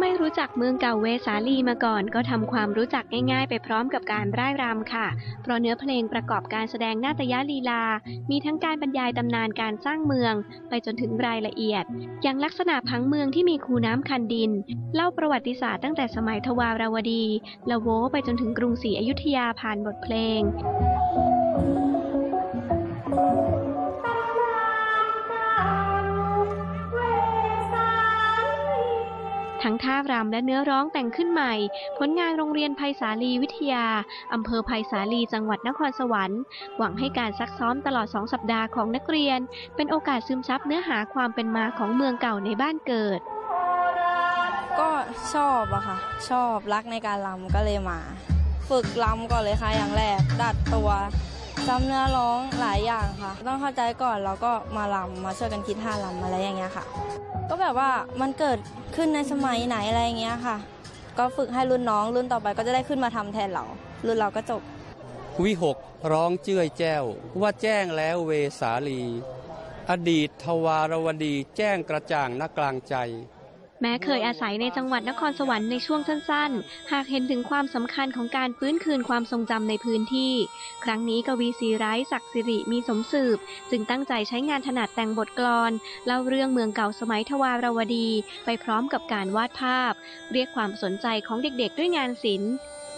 ไม่รู้จักเมืองเก่าเวสาลีมาก่อน ก็ทำความรู้จักง่ายๆ ไปพร้อมกับการร่ายรำค่ะ เพราะเนื้อเพลงประกอบการแสดงนาฏยาลีลา มีทั้งการบรรยายตำนานการสร้างเมือง ไปจนถึงรายละเอียด อย่างลักษณะพังเมืองที่มีคูน้ำคันดิน เล่าประวัติศาสตร์ตั้งแต่สมัยทวาราวดี ละโวไปจนถึงกรุงศรีอยุธยาผ่านบทเพลง ทั้งท่ารำและเนื้อร้องแต่งขึ้นใหม่ ผลงานโรงเรียนไผ่สาลีวิทยา อำเภอไผ่สาลีจังหวัดนครสวรรค์ หวังให้การซักซ้อมตลอด 2 สัปดาห์ของนักเรียน เป็นโอกาสซึมซับเนื้อหาความเป็นมาของเมืองเก่าในบ้านเกิด ก็ชอบอะค่ะ ชอบรักในการรำก็เลยมา ฝึกรำก่อนเลยค่ะอย่างแรก ดัดตัว จำเนื้อร้องหลายอย่างค่ะ ต้องเข้าใจก่อนแล้วก็มารำมาช่วยกันคิดท่ารำอะไรอย่างเงี้ยค่ะ ก็แบบว่ามันเกิดขึ้นในสมัยไหนอะไรอย่างเงี้ยค่ะ ก็ฝึกให้รุ่นน้องรุ่นต่อไปก็จะได้ขึ้นมาทำแทนเรา รุ่นเราก็จบ วิหกร้องเจื้อยแจ้ว ว่าแจ้งแล้วเวสาลี อดีตทวารวดีแจ้งกระจ่างนักกลางใจ แม้เคยอาศัยในจังหวัดนครสวรรค์ในช่วงสั้นๆ หากเห็นถึงความสำคัญของการฟื้นคืนความทรงจำในพื้นที่ ครั้งนี้กวีศรีไร้ศักดิ์สิริมีสมสืบ จึงตั้งใจใช้งานถนัดแต่งบทกลอนเล่าเรื่องเมืองเก่าสมัยทวารวดี ไปพร้อมกับการวาดภาพ เรียกความสนใจของเด็กๆ ด้วยงานศิลป์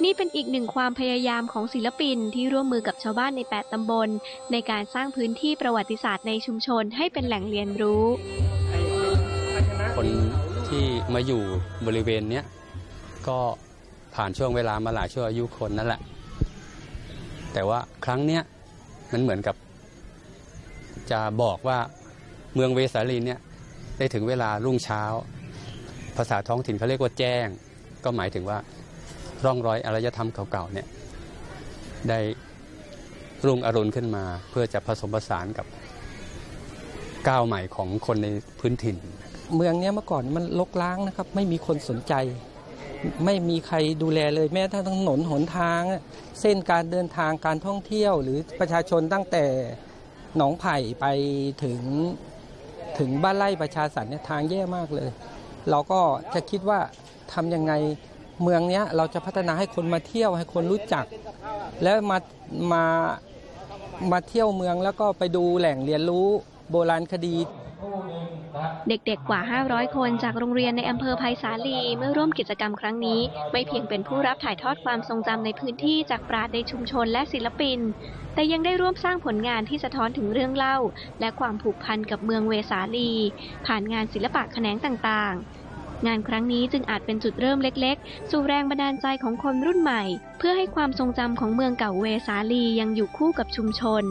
นี่เป็นอีกหนึ่งความพยายามของศิลปินที่ร่วมมือกับชาวบ้านใน 8 ตำบล ในการสร้างพื้นที่ประวัติศาสตร์ในชุมชนให้เป็นแหล่งเรียนรู้ คน ที่มาอยู่บริเวณเนี้ยก็ผ่านช่วงเวลามาหลายช่วงอายุคนนั่นแหละ แต่ว่าครั้งเนี้ยมันเหมือนกับ จะบอกว่าเมืองเวสาลีเนี่ยได้ถึงเวลารุ่งเช้า ภาษาท้องถิ่นเขาเรียกว่าแจ้ง ก็หมายถึงว่าร่องรอยอารยธรรมเก่าๆเนี่ยได้รุ่งอรุณขึ้นมา เพื่อจะผสมผสานกับ ก้าวใหม่ของคนในพื้นถิ่น เมืองเนี้ยเมื่อก่อนมันลกล้างนะครับ ไม่มีคนสนใจ ไม่มีใครดูแลเลยแม้ทั้งถนนหนทาง เส้นการเดินทางการท่องเที่ยว หรือประชาชนตั้งแต่หนองไผ่ไปถึงถึงบ้านไร่ประชาสรรค์เนี่ยทางแย่มากเลย เราก็จะคิดว่าทำยังไงเมืองเนี้ยเราจะพัฒนาให้คนมาเที่ยวให้คนรู้จัก แล้วมามามาเที่ยวเมืองแล้วก็ไปดูแหล่งเรียนรู้ โบราณคดี เด็กๆกว่า 500 คนจากโรงเรียนในอำเภอไผ่สาลีเมื่อร่วมกิจกรรมครั้งนี้ ไม่เพียงเป็นผู้รับถ่ายทอดความทรงจำในพื้นที่จากปราชญ์ในชุมชนและศิลปิน แต่ยังได้ร่วมสร้างผลงานที่สะท้อนถึงเรื่องเล่า และความผูกพันกับเมืองเวสาลี ผ่านงานศิลปะแขนงต่างๆ งานครั้งนี้จึงอาจเป็นจุดเริ่มเล็กๆ สู่แรงบันดาลใจของคนรุ่นใหม่ เพื่อให้ความทรงจำของเมืองเก่าเวสาลียังอยู่คู่กับชุมชน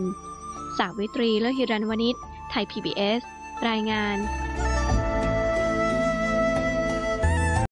สาวิตรีและฮิรันวณิชไทย PBS รายงาน